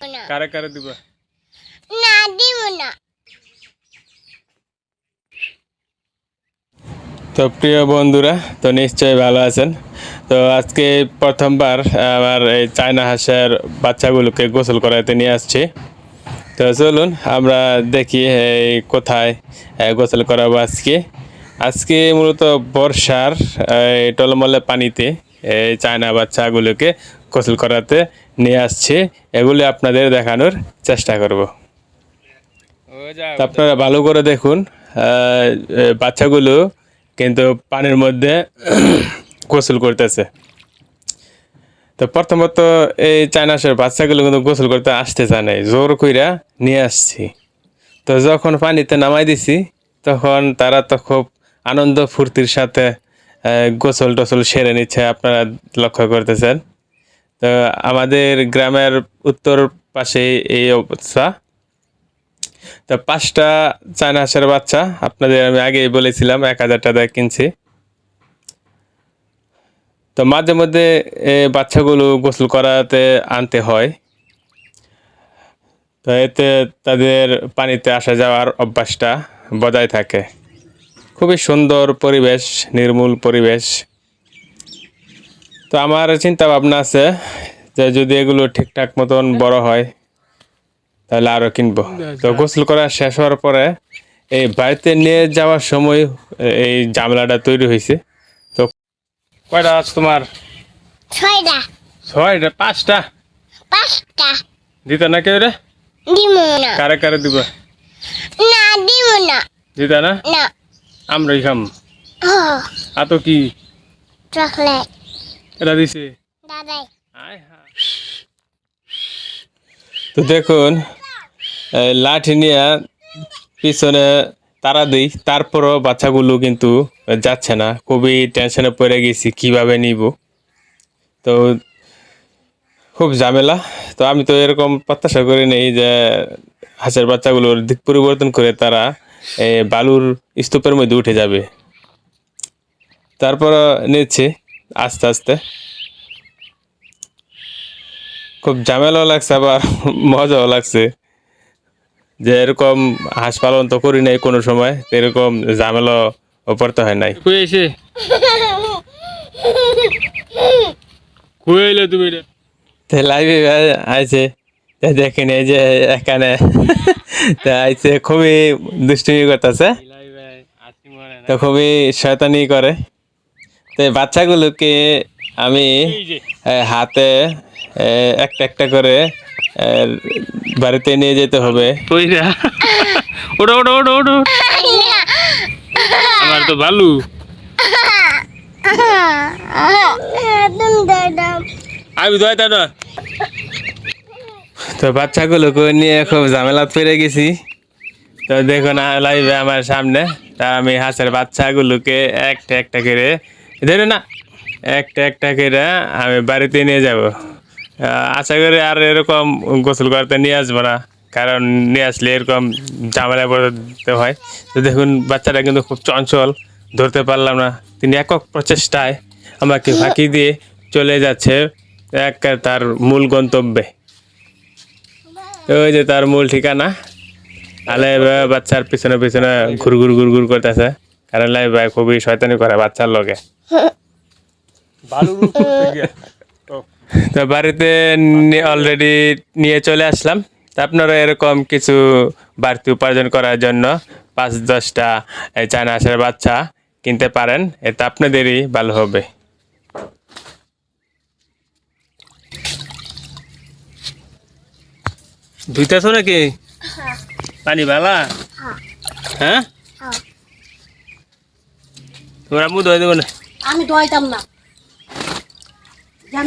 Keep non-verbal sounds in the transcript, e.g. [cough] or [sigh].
না কারে কারে দিবা? না দিব না। তো প্রিয় বন্ধুরা তো নিশ্চয়ই ভালো আছেন। তো আজকে প্রথমবার আমার এই চায়না হাঁসের বাচ্চাগুলোকে গোসল করাতে নিয়ে আসছি। তো চলুন আমরা দেখি এই কোথায় গোসল করাবো আজকে। আজকে মূলত বর্ষার এই টলমলে পানিতে এই চায়না বাচ্চাগুলোকে গোসল করাতে নিয়ে আসছি এগুলি আপনাদের দেখানোর চেষ্টা করব। আপনারা ভালো করে দেখুন বাচ্চাগুলো কিন্তু পানির মধ্যে [clears throat] গোসল করতেছে। তো প্রথমত এই চায়নাসের বাচ্চাগুলো কিন্তু গোসল করতে আসতে চায় নাই জোর কইরা নিয়ে আসছি। তো যখন পানিতে নামাই দিছি তখন তারা তো খুব আনন্দ ফুর্তির সাথে গোসল টোসল সেরে নিচ্ছে আপনারা লক্ষ্য করতেছেন। আমাদের গ্রামের উত্তর পাশে এই অবস্থা। তো পাঁচটা চায়না হাঁসের বাচ্চা, আপনাদের আমি আগেই বলেছিলাম, এক হাজার টাকা কিনছি। তো মাঝে মধ্যে বাচ্চাগুলো গোসল করাতে আনতে হয়। তো এতে তাদের পানিতে আসা যাওয়ার অভ্যাসটা বজায় থাকে। খুবই সুন্দর পরিবেশ, নির্মূল পরিবেশ। তো আমার চিন্তা ভাবনা আছে যে যদি এগুলো ঠিকঠাক মতন বড় হয় তাহলে আরও কিনবো। তো গোসল করা শেষ হওয়ার পরে এই বাড়িতে নিয়ে যাওয়ার সময় এই জামলাটা তৈরি হয়েছে। তো কয়টা আছে তোমার? ছয়টা। ছয়টা পাঁচটা? পাঁচটা। দিতা না কেউ রে দিব না। কারে কারে দিবা? না দিব না। দিতা না? না। আমরাই খাম। আ তো কি? চকলেট। এটা দিছে। তো দেখুন লাঠি নিয়ে পিছনে তারা দিই তারপরও বাচ্চাগুলো কিন্তু যাচ্ছে না। খুবই টেনশনে পড়ে গেছি কীভাবে নিব? তো খুব ঝামেলা। তো আমি তো এরকম প্রত্যাশা করি নেই যে হাঁসের বাচ্চাগুলোর দিক পরিবর্তন করে তারা এই বালুর স্তূপের মধ্যে উঠে যাবে। তারপর নিচ্ছে। আস্তে আস্তে। খুব ঝামেলাও লাগছে আবার মজাও লাগছে। যে এরকম হাঁস পালন তো করি নাই কোনো সময় এরকম ঝামেলা পড়তে হয় নাই। তুমি লাইভে তো দেখেন এই যে এখানে আইছে খুবই দুষ্টুমি করতেছে। তো খুবই শয়তানি করে। তো বাচ্চাগুলোকে আমি হাতে একটা একটা করে বাড়িতে নিয়ে যেতে হবে। কইরা। ওটা ওটা ওটা ওটা আমার তো ভালো আমি তো না। তো বাচ্চাগুলোকে নিয়ে খুব ঝামেলা পেরে গেছি। তো দেখুন লাইভে আমার সামনে। তা আমি হাঁসের বাচ্চাগুলোকে একটা একটা করে ধরে না, একটা একটা করে আমি বাড়িতে নিয়ে যাব। আশা করি আর এরকম গোসল করতে নিয়ে আসব না, কারণ নিয়ে আসলে এরকম ঝামেলা পড়তে হয়। তো দেখুন, বাচ্চাটা কিন্তু খুব চঞ্চল, ধরতে পারলাম না। তিনি একক প্রচেষ্টায় আমাকে ফাঁকি দিয়ে চলে যাচ্ছে, এক তার মূল গন্তব্যে। ওই যে তার মূল ঠিকানা। আলে বাচ্চার পিছনে পিছনে ঘুর ঘুর ঘুর ঘুর করতেছে। কারণ লাই ভাই খুবই শয়তানি করে বাচ্চার লগে। তো বাড়িতে অলরেডি নিয়ে চলে আসলাম। তা আপনারা এরকম কিছু বাড়তি উপার্জন করার জন্য পাঁচ দশটা এই চায়না হাঁসের বাচ্চা কিনতে পারেন এতে আপনাদেরই ভালো হবে। ধুইতেছ নাকি? পানি বালা? হ্যাঁ। হ্যাঁ। তোমরা মুখ ধুয়ে দেবো না। আমি দোয়াইতাম না। জান